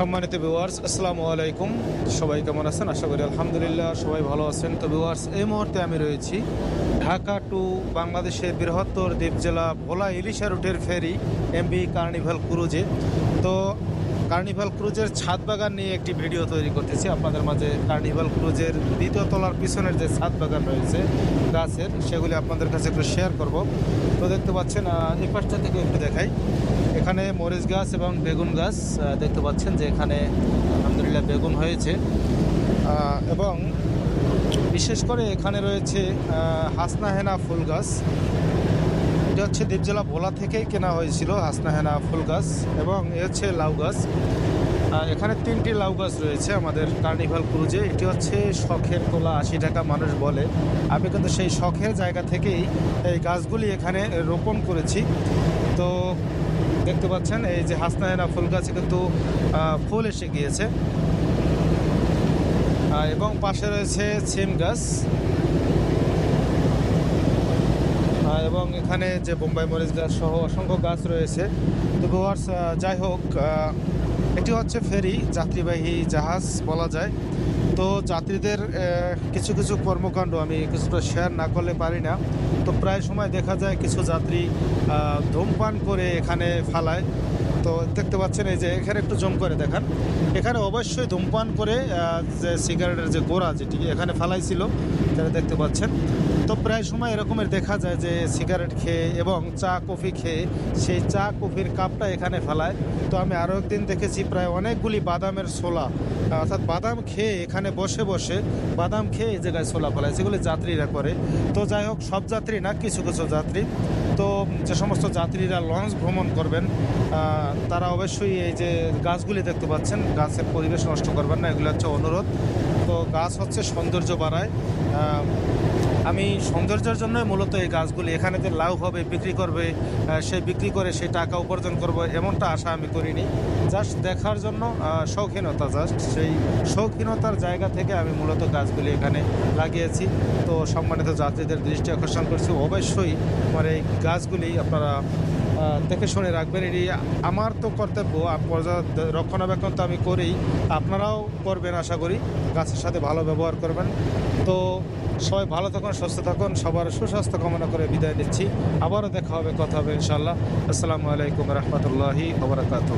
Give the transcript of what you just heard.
সম্মানিত ভিউয়ার্স আসসালামু আলাইকুম। সবাই কেমন আছেন? আশা করি আলহামদুলিল্লাহ সবাই ভালো আছেন। তো ভিউয়ার্স এই মুহূর্তে আমি রয়েছি ঢাকা টু বাংলাদেশের বৃহত্তর দ্বীপ জেলা ভোলা ইলিশা রুটের ফেরি এমবি কার্নিভাল ক্রুজে তো কার্নিভাল ক্রুজের ছাদ বাগান নিয়ে একটি ভিডিও তৈরি করতেছি। আপনাদের মাঝে কার্নিভাল ক্রুজের দ্বিতীয় তলার পিছনের যে ছাদ বাগান রয়েছে, গাছের, সেগুলি আপনাদের কাছে একটু শেয়ার করব। তো দেখতে পাচ্ছেন এই পাশটা থেকে একটু দেখাই। এখানে মরিচ গাছ এবং বেগুন গাছ দেখতে পাচ্ছেন যে এখানে আলহামদুলিল্লাহ বেগুন হয়েছে। এবং বিশেষ করে এখানে রয়েছে হাসনা হেনা ফুল গাছ। এটা হচ্ছে দ্বীপজেলা ভোলা থেকেই কেনা হয়েছিল হাসনা হেনা ফুল গাছ এবং এ হচ্ছে লাউ গাছ। এখানে তিনটি লাউ গাছ রয়েছে আমাদের কার্নিভাল ক্রুজে। এটি হচ্ছে শখের তোলা আশি টাকা মানুষ বলে। আমি কিন্তু সেই শখের জায়গা থেকেই এই গাছগুলি এখানে রোপণ করেছি। তো দেখতে পাচ্ছেন, এই যে হাসনাহেনা ফুল গাছে কিন্তু ফুল এসে গিয়েছে। এবং পাশে রয়েছে সিম গাছ। এবং এখানে যে বোম্বাই মরিচ গাছ সহ অসংখ্য গাছ রয়েছে। তো গোয়ার্স যাই হোক এটি হচ্ছে ফেরি, যাত্রীবাহী জাহাজ বলা যায়। তো যাত্রীদের কিছু কিছু কর্মকাণ্ড আমি কিছুটা শেয়ার না করলে পারি না। তো প্রায় সময় দেখা যায় কিছু যাত্রী ধূমপান করে এখানে ফালায়। তো দেখতে পাচ্ছেন এই যে এখানে একটু জম করে দেখান। এখানে অবশ্যই ধূমপান করে যে সিগারেটের যে গোড়া যেটি এখানে ফালাইছিল, তারা দেখতে পাচ্ছেন। তো প্রায় সময় এরকমের দেখা যায় যে সিগারেট খেয়ে এবং চা, কফি খেয়ে সেই চা, কফির কাপটা এখানে ফেলায়। তো আমি আরও একদিন দেখেছি প্রায় অনেকগুলি বাদামের ছোলা, অর্থাৎ বাদাম খেয়ে এখানে বসে বসে বাদাম খেয়ে এই জায়গায় ছোলা ফেলায়, সেগুলি যাত্রীরা করে। তো যাই হোক, সব যাত্রী না, কিছু কিছু যাত্রী। তো যে সমস্ত যাত্রীরা লঞ্চ ভ্রমণ করবেন তারা অবশ্যই এই যে গাছগুলি দেখতে পাচ্ছেন, গাছের পরিবেশ নষ্ট করবেন না, এগুলো হচ্ছে অনুরোধ। তো গাছ হচ্ছে সৌন্দর্য বাড়ায়। আমি সৌন্দর্যের জন্যই মূলত এই গাছগুলি এখানে যে লাভ হবে, বিক্রি করবে সে বিক্রি করে সেই টাকা উপার্জন করব, এমনটা আশা আমি করিনি। জাস্ট দেখার জন্য শৌখিনতা জাস্ট। সেই শৌখিনতার জায়গা থেকে আমি মূলত গাছগুলি এখানে লাগিয়েছি। তো সম্মানিত যাত্রীদের দৃষ্টি আকর্ষণ করছি। অবশ্যই আমার এই গাছগুলি আপনারা দেখে শুনে রাখবেন, এটি আমার তো কর্তব্য পর্যা- রক্ষণাবেক্ষণ তো আমি করি আপনারাও করবেন আশা করি, গাছের সাথে ভালো ব্যবহার করবেন। তো সবাই ভালো থাকুন, সুস্থ থাকুন, সবার সুস্বাস্থ্য কামনা করে বিদায় নিচ্ছি। আবারও দেখা হবে, কথা হবে ইনশাল্লাহ আসসালামু আলাইকুম রহমতুল্লাহি ওবরাকাতুহ